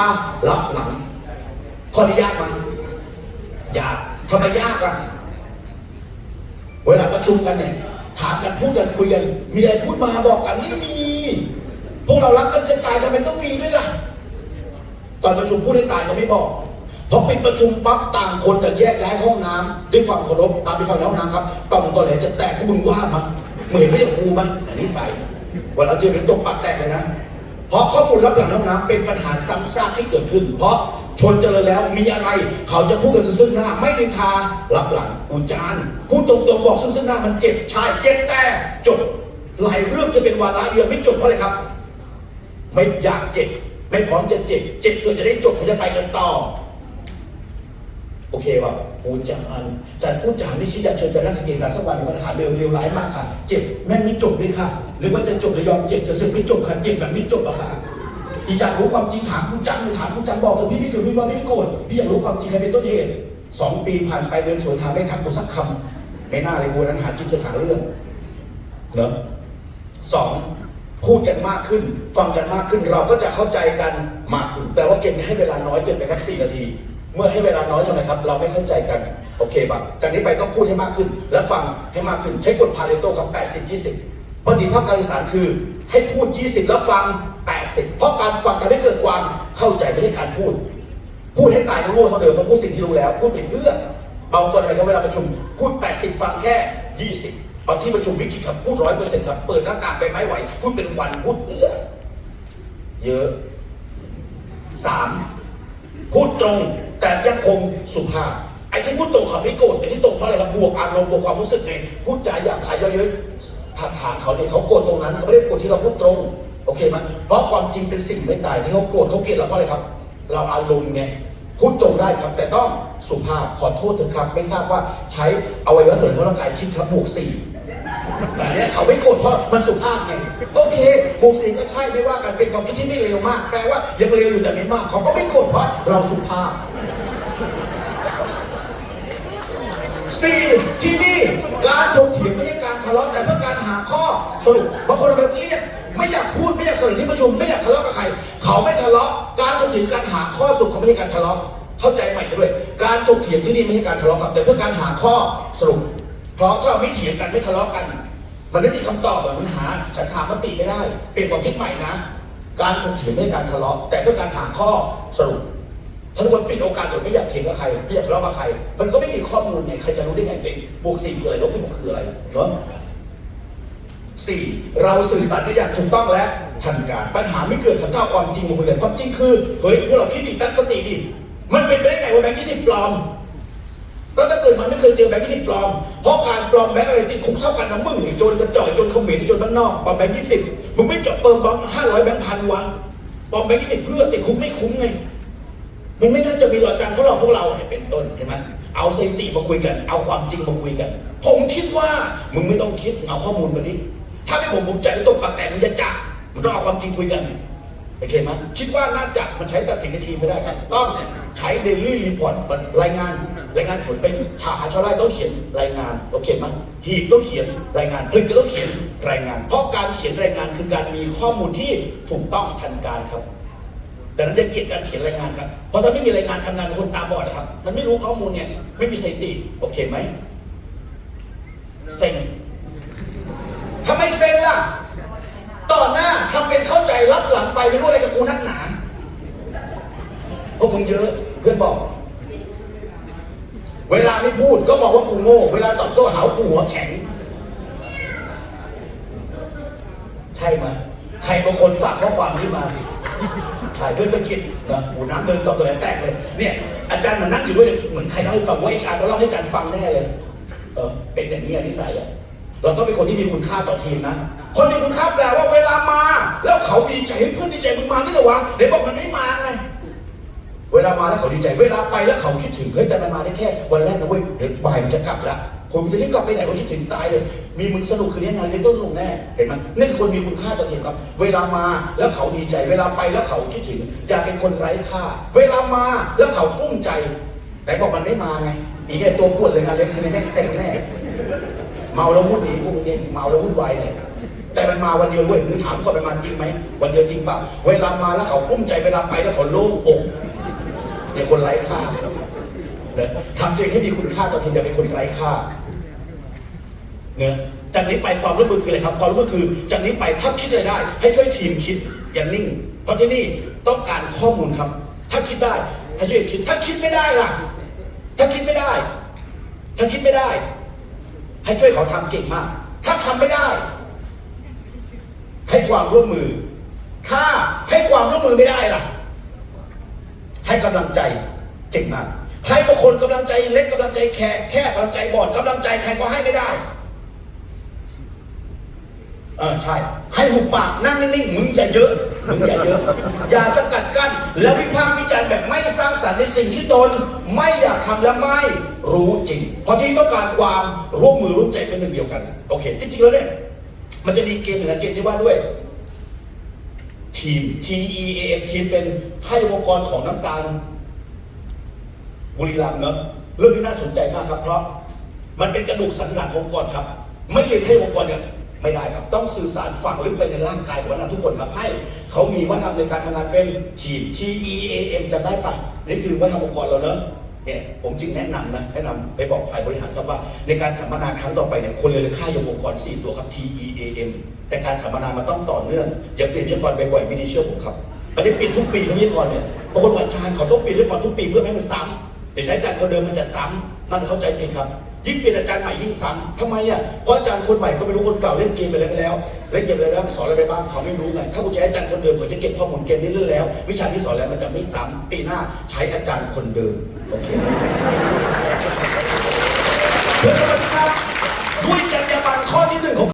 อะรับหลังข้อนี้ยากไหมยากทำไมยากอะเวลาประชุมกันเนี่ยถามกันพูดกันคุยกัน มีอะไรพูดมาบอกกันไม่มี พวกเรารักกันจะตายทำไมต้องมีด้วยล่ะ ตอนประชุมพูดให้ตายก็ไม่บอกพอปิดประชุมปั๊บต่างคนกันแยกย้ายห้องน้ำด้วยความเคารพตามไปฟังในห้องน้ำครับต้องตัวแหลจะแตกพวกมึงว่ามั้ยมึงเห็นไม่ได้ครูมั้ยอันนี้ใส่เวลาเจอเป็นตกปากแตกเลยนะ เพราะข้อมูลลับหลังน้องน้ำเป็นปัญหาซ้ำซากที่เกิดขึ้น เพราะชนเจริญแล้วมีอะไร เขาจะพูดกันซึ่งหน้า ไม่นินทารับหลังอุจารพูดตรงๆบอกซึ่งหน้ามันเจ็บชายเจ็บแต่จบหลายเรื่องจะเป็นวาระเดียวไม่จบเพราะอะไรครับ ไม่อยากเจ็บไม่พร้อมจะเจ็บเจ็บตัวจะได้จบเขาจะไปกันต่อ โอเคป่ะพูดจานจัดพูดจานไม่คิดอยากเชิญแต่นักสังเกตการสักวันปัญหาเดิมเร็วร้ายมากค่ะ เจ็บแม่งไม่จบเลยค่ะ หรือว่าจะจบแล้วยอมเจ็บจะสึกไม่จบค่ะเจ็บแบบไม่จบอะค่ะอีกอยากรู้ความจริงถามคุณจันไม่ถามคุณจันบอกเถอะพี่พี่ถือพี่ว่าพี่ไม่โกรธพี่อยากรู้ความจริงใครเป็นต้นเหตุสองปีผ่านไปเดินสวนทางไม่ทักกูสักคำไม่น่าเลยกูนั้นหากินสขาเรื่องเนอะสองพูดกันมากขึ้น ฟังกันมากขึ้นเราก็จะเข้าใจกันมากขึ้นแต่ว่าเกมนี้ให้เวลาน้อยเกินไปครับสี่นาที เมื่อให้เวลาน้อยทำไมครับ เราไม่เข้าใจกัน โอเคป่ะจากนี้ไปต้องพูดให้มากขึ้น และฟังให้มากขึ้น ใช้กฎพาเรโตครับ 80 20ปกติภาพการสื่อสารคือให้พูด 20 แล้วฟัง 80 เพราะการฟังทำให้เกิดความเข้าใจไม่ใช่การพูด พูดให้ตายก็โง่เท่าเดิมมาพูดสิ่งที่รู้แล้ว พูดเป็นเพื่อเบากว่าไปครับเวลาประชุมพูด 80 ฟังแค่ 20บางที่ประชุมวิกฤตครับพูดร้อยเปอร์เซ็นต์ครับเปิดหน้ากากไปไม่ไหวพูดเป็นวันพูดเอื้อเยอะสามพูดตรง แต่ยังคงสุภาพไอ้ที่พูดตรงเขาไม่โกรธไอ้ที่ตรงเพราะอะไรครับบวกอารมณ์บวกความรู้สึกไงพูดจาหยาบคายเยอะๆถักถางเขาเนี่ยเขาโกรธตรงนั้นเขาไม่ได้โกรธที่เราพูดตรงโอเคไหมเพราะความจริงเป็นสิ่งไม่ตายที่เขาโกรธเขาเกลียดเราเพราะอะไรครับ เราอารมณ์ไงพูดตรงได้ครับ แต่ต้องสุภาพขอโทษเถอะครับ ไม่ทราบว่าใช้อวัยวะส่วนไหนของร่างกายคิดครับบวกสี่แต่เนี่ยเขาไม่โกรธเพราะมันสุภาพไงโอเคบวกสี่ก็ใช่ไม่ว่ากันเป็นความคิดที่ไม่เลวมาก แปลว่ายังเลวอยู่แต่ไม่มาก เขาก็ไม่โกรธเพราะเราสุภาพ สี่ที่นี่การถกเถียงไม่ใช่การทะเลาะแต่เพื่อการหาข้อสรุปบางคนแบบเรียกไม่อยากพูดไม่อยากเสนอที่ประชุมไม่อยากทะเลาะกับใคร เขาไม่ทะเลาะการถกเถียงคือการหาข้อสรุปเขาไม่ใช่การทะเลาะเข้าใจใหม่ด้วย การถกเถียงที่นี่ไม่ใช่การทะเลาะครับแต่เพื่อการหาข้อสรุป เพราะถ้าเราไม่เถียงกันไม่ทะเลาะกัน มันไม่มีคำตอบอะมันหาฉันถามมติไม่ได้ เป็นความคิดใหม่นะ การถกเถียงไม่ใช่การทะเลาะแต่เพื่อการหาข้อสรุป ถ้าทุกคนปิดโอกาสโดไม่อยากเถียงกับใครไม่อยากทะเลาะกับใคร มันก็ไม่มีข้อมูลไงใครจะรู้ได้ไงเก่งบวกสี่คืออะไรลบที่บวกคืออะไรเนาะสี่เราสื่อสารกันอย่างถูกต้องและทันการปัญหาไม่เกิดกับถ้าความจริงมาคุยกันความจริงคือเฮ้ยพวกเราคิดดีตั้งสติดิมันเป็นไปได้ไงว่าแบงค์ยี่สิบปลอมก็ถ้าเกิดมันไม่เคยเจอแบงค์ยี่สิบปลอม เพราะการปลอมแบงค์อะไรติดคุกเท่ากันนะมึงไอ้โจรกระจอกไอ้โจรเขมรไอ้โจรบ้านนอกปลอมแบงค์ยี่สิบมึงไม่จบเปิมบล็อกห้าร้อยแบงค์พันวะปลอมแบงค์ยี่สิบเพื่อติดคุกไม่คุ้มไง มันไม่น่าจะมีหรอกอาจารย์เพราะเราพวกเราเนี่ยเป็นต้นใช่ไหมเอาสถิติมาคุยกัน เอาความจริงมาคุยกัน ผมคิดว่ามึงไม่ต้องคิดเอาข้อมูลมาดิถ้าไม่ผมผมจะได้ตกปากแตกมึงจะจับมึงต้องเอาความจริงคุยกันโอเคไหมคิดว่าน่าจะมันใช้ตัดสินในทีไม่ได้ครับ ต้องใช้เดลี่รีพอร์ตรายงาน รายงานผลเป็นชาหาชาวไร่ต้องเขียนรายงานโอเคไหมหีบต้องเขียนรายงานผลิตก็ต้องเขียนรายงาน เพราะการเขียนรายงานคือการมีข้อมูลที่ถูกต้องทันการครับ แต่นั้นจะเกลียดการเขียนรายงานครับ เพราะถ้าไม่มีรายงานทำงานเป็นคนตาบอดนะครับ มันไม่รู้ข้อมูลเนี่ยไม่มีสถิติ โอเคไหมเซ็งทำไมเซ็งล่ะ ต่อหน้าทำเป็นเข้าใจรับหลังไปไม่รู้อะไรกับกูนักหนาพวกมึงเยอะเพื่อนบอก เวลาไม่พูดก็บอกว่ากูโง่ เวลาตอบโต้หาว่ากูหัวแข็ง ใช่ไหมใครบางคนฝากข้อความขึ้นมา ถ่ายด้วยสกิดนะหูน้ำเดินต่อตัวแตกเลย เนี่ยอาจารย์มันนั่งอยู่ด้วยเหมือนใครเล่าให้ฟังว่าไอ้ชาต้องเล่าให้อาจารย์ฟังแน่เลย เออเป็นอย่างนี้อนิสัยอะเราต้องเป็นคนที่มีคุณค่าต่อทีมนะ คนมีคุณค่าแปลว่าเวลามา แล้วเขาดีใจให้เพื่อนดีใจมึงมานี่เหรอวะเดี๋ยวบอกมันไม่มาไงเวลามาแล้วเขาดีใจ เวลาไปแล้วเขาคิดถึงเฮ้ยแต่มันมาได้แค่ วันแรกนะเว้ยเดี๋ยวบ่ายมันจะกลับล้ ผมจะรีบกลับไปไหนวันคิดถึงตายเลย มีมึงสนุกคืนนี้งานเลี้ยงต้นลงแน่เห็นไหมนี่คนมีคุณค่าต่อทีมครับ เวลามาแล้วเขาดีใจ เวลาไปแล้วเขาคิดถึงอย่าเป็นคนไร้ค่า เวลามาแล้วเขากุ้มใจแต่บอกมันไม่มาไงอีเนี่ยตัวปวดเลยงานเลี้ยงคืนนี้แม่งเซ็งแน่เมาแล้ววุ่นหนีพวกมึงเนี่ยเมาแล้ววุ่นวายเนี่ยแต่มันมาวันเดียวเว้ยหรือถามก่อนมันมาจริงไหมวันเดียวจริงเปล่าเวลามาแล้วเขาอุ้มใจเวลาไปแล้วเขาโล่งอกเนี่ยคนไร้ค่าเนี่ยทำตัวเองให้มีคุณค่าต่อทีจะเป็นคนไร้ค่าเนี่ยจากนี้ไปความร่วมมือคืออะไรครับ ความร่วมมือคือ จากนี้ไปถ้าคิดอะไรได้ ให้ช่วยทีมคิดอย่านิ่ง เพราะที่นี่ต้องการข้อมูลครับ ถ้าคิดได้ให้ช่วยคิด ถ้าคิดไม่ได้ล่ะ ถ้าคิดไม่ได้ ถ้าคิดไม่ได้ ให้ช่วยเขาทำเก่งมาก ถ้าทำไม่ได้ ให้ความร่วมมือ ถ้าให้ความร่วมมือไม่ได้ล่ะ ให้กำลังใจเก่งมาก ให้บางคนกำลังใจเล็กกำลังใจแค่แค่กำลังใจบอดกำลังใจใครก็ให้ไม่ได้เออใช่ให้หุบปากนั่งนิ่งๆมึงอย่าเยอะมึงอย่าเยอะ อย่าสกัดกั้นแล้ววิพากษ์วิจารณ์แบบไม่สร้างสรรค์ในสิ่งที่ตน ไม่อยากทำและไม่รู้จริง เพราะที่นี่ต้องการความร่วมมือร่วมใจเป็นหนึ่งเดียวกัน โอเคจริงๆแล้วเนี่ยมันจะมีเกมหนึ่งนะเกมที่ว่าด้วย ทีม T E A M ทีมเป็นค่วงกรของน้ำตาล บุรีรัมย์เนอะเรื่องนี้น่าสนใจมากครับ เพราะมันเป็นกระดูกสันหลังขององค์กรครับ ไม่เรียนให้องค์กรเนี่ยไม่ได้ครับ ต้องสื่อสารฝังลึกไปในร่างกายของนักทุกคนครับให้ เขามีวัฒนธรรมในการทำงานเป็นทีม T E A M จำได้ปะนี่คือวัฒนธรรมองค์กรเราเนอะเนี่ยผมจึงแนะนำนะแนะนำไปบอกฝ่ายบริหารครับว่า ในการสัมมนาครั้งต่อไปเนี่ยคนเรียนค่ายองค์กร 4 ตัวครับ T E A M แต่การสัมมนามันต้องต่อเนื่องอย่าเปลี่ยนวิทยากรบ่อยไม่ด้เชื่อผมครับไม่ได้ปลี่ยนทุกปีทั้งวิทยากรเนี่ยบางคนว่าอาจารย์เขาต้องเปลี่ยนวิทยากรทุกปีเพื่อให้มันซ้ำ เดี๋ยวใช้อาจารย์คนเดิมมันจะซ้ำนั่นเข้าใจผิดครับ ยิ่งเปลี่ยนอาจารย์ใหม่ยิ่งซ้ำทำไมอะเพราะอาจารย์คนใหม่เขาไม่รู้คนเก่าเล่นเกมไปแล้วไปแล้วเล่นเกมไปแล้วสอนอะไรไปบ้างเขาไม่รู้ไงถ้ากูใช้อาจารย์คนเดิมเขาจะเก็บข้อมูลเกมนี้เรื่อยแล้ว วิชาที่สอนแล้วมันจะไม่ซ้ำปีหน้าใช้อาจารย์คนเดิมโอเคเพื่อนสมาชิกครับด้วยจรรยาบรรณข้อที่หนึ่งของ